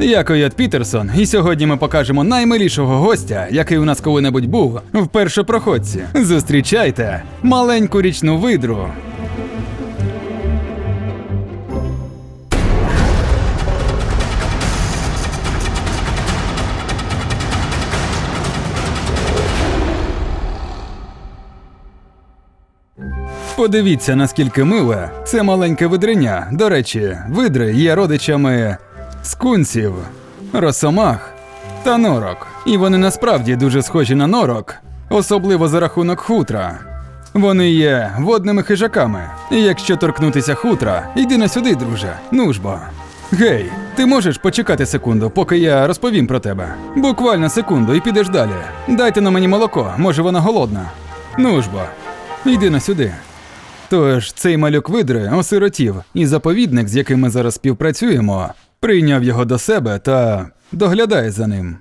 Я Койот Пітерсон, і сьогодні ми покажемо наймилішого гостя, який у нас коли-небудь був в першопроходці. Зустрічайте маленьку річну видру. Подивіться, наскільки миле це маленьке видриня. До речі, видри є родичами скунсів, росомах та норок. І вони насправді дуже схожі на норок, особливо за рахунок хутра. Вони є водними хижаками. І якщо торкнутися хутра, йди на сюди, друже. Ну ж бо. Гей, ти можеш почекати секунду, поки я розповім про тебе. Буквально секунду і підеш далі. Дайте на мені молоко, може вона голодна. Ну ж бо, йди на сюди. Тож цей малюк видри осиротів, і заповідник, з яким ми зараз співпрацюємо, прийняв його до себе та доглядає за ним.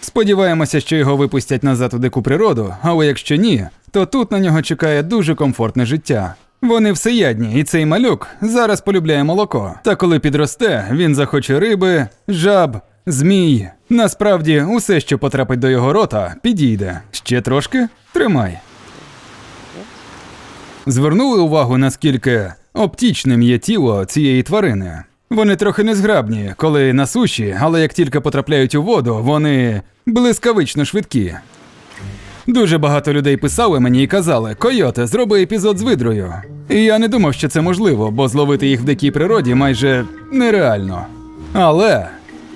Сподіваємося, що його випустять назад у дику природу, але якщо ні, то тут на нього чекає дуже комфортне життя. Вони всеядні, і цей малюк зараз полюбляє молоко. Та коли підросте, він захоче риби, жаб, змій. Насправді, усе, що потрапить до його рота, підійде. Ще трошки? Тримай. Звернули увагу, наскільки оптічним є тіло цієї тварини. Вони трохи незграбні, коли на суші, але як тільки потрапляють у воду, вони блискавично швидкі. Дуже багато людей писали мені і казали: Койоте, зроби епізод з видрою. І я не думав, що це можливо, бо зловити їх в дикій природі майже нереально. Але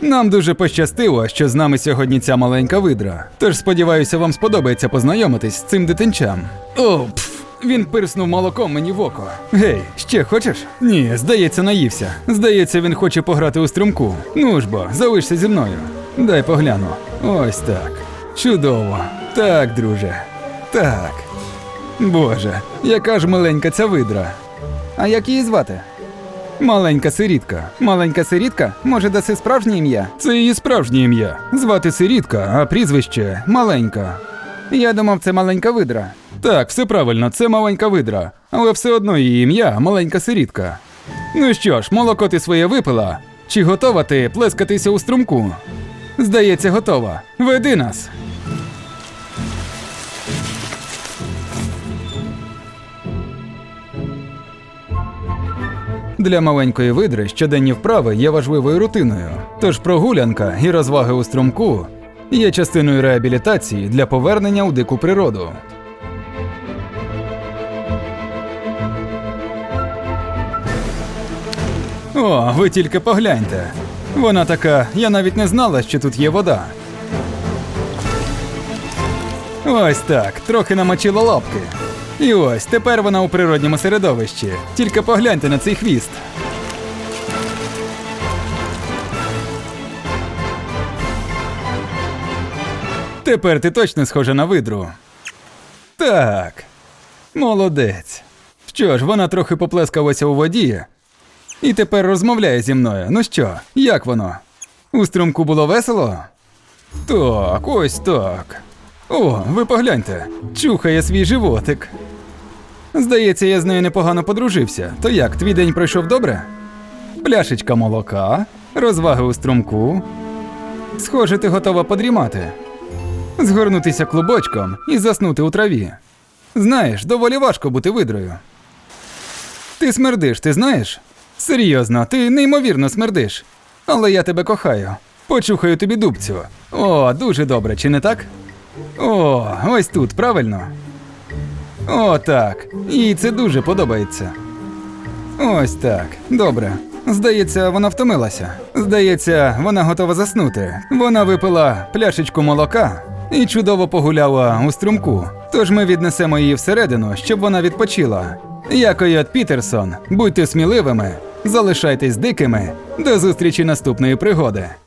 нам дуже пощастило, що з нами сьогодні ця маленька видра. Тож сподіваюся, вам сподобається познайомитись з цим дитинчам. О, пф, він пирснув молоком мені в око. Гей, ще хочеш? Ні, здається, наївся. Здається, він хоче пограти у струмку. Ну ж бо, залишся зі мною. Дай погляну. Ось так. Чудово. Так, друже. Так. Боже, яка ж маленька ця видра. А як її звати? Маленька сирітка. Маленька сирітка? Може, даси справжнє ім'я? Це її справжнє ім'я. Звати Сирітка, а прізвище маленька. Я думав, це маленька видра. Так, все правильно, це маленька видра, але все одно її ім'я маленька сирітка. Ну що ж, молоко ти своє випила? Чи готова ти плескатися у струмку? Здається, готова. Веди нас. Для маленької видри щоденні вправи є важливою рутиною. Тож прогулянка і розваги у струмку є частиною реабілітації для повернення у дику природу. О, ви тільки погляньте. Вона така, я навіть не знала, що тут є вода. Ось так, трохи намочила лапки. І ось тепер вона у природньому середовищі. Тільки погляньте на цей хвіст. Тепер ти точно схожа на видру. Так. Молодець. Що ж, вона трохи поплескалася у воді, і тепер розмовляє зі мною. Ну що, як воно? У струмку було весело? Так, ось так. О, ви погляньте, чухає свій животик. Здається, я з нею непогано подружився. То як, твій день пройшов добре? Пляшечка молока, розваги у струмку. Схоже, ти готова подрімати. Згорнутися клубочком і заснути у траві. Знаєш, доволі важко бути видрою. Ти смердиш, ти знаєш? Серйозно, ти неймовірно смердиш. Але я тебе кохаю. Почухаю тобі дубцю. О, дуже добре, чи не так? О, ось тут, правильно? О, так. Їй це дуже подобається. Ось так. Добре. Здається, вона втомилася. Здається, вона готова заснути. Вона випила пляшечку молока і чудово погуляла у струмку. Тож ми віднесемо її всередину, щоб вона відпочила. Я Койот Пітерсон. Будьте сміливими, залишайтесь дикими. До зустрічі наступної пригоди.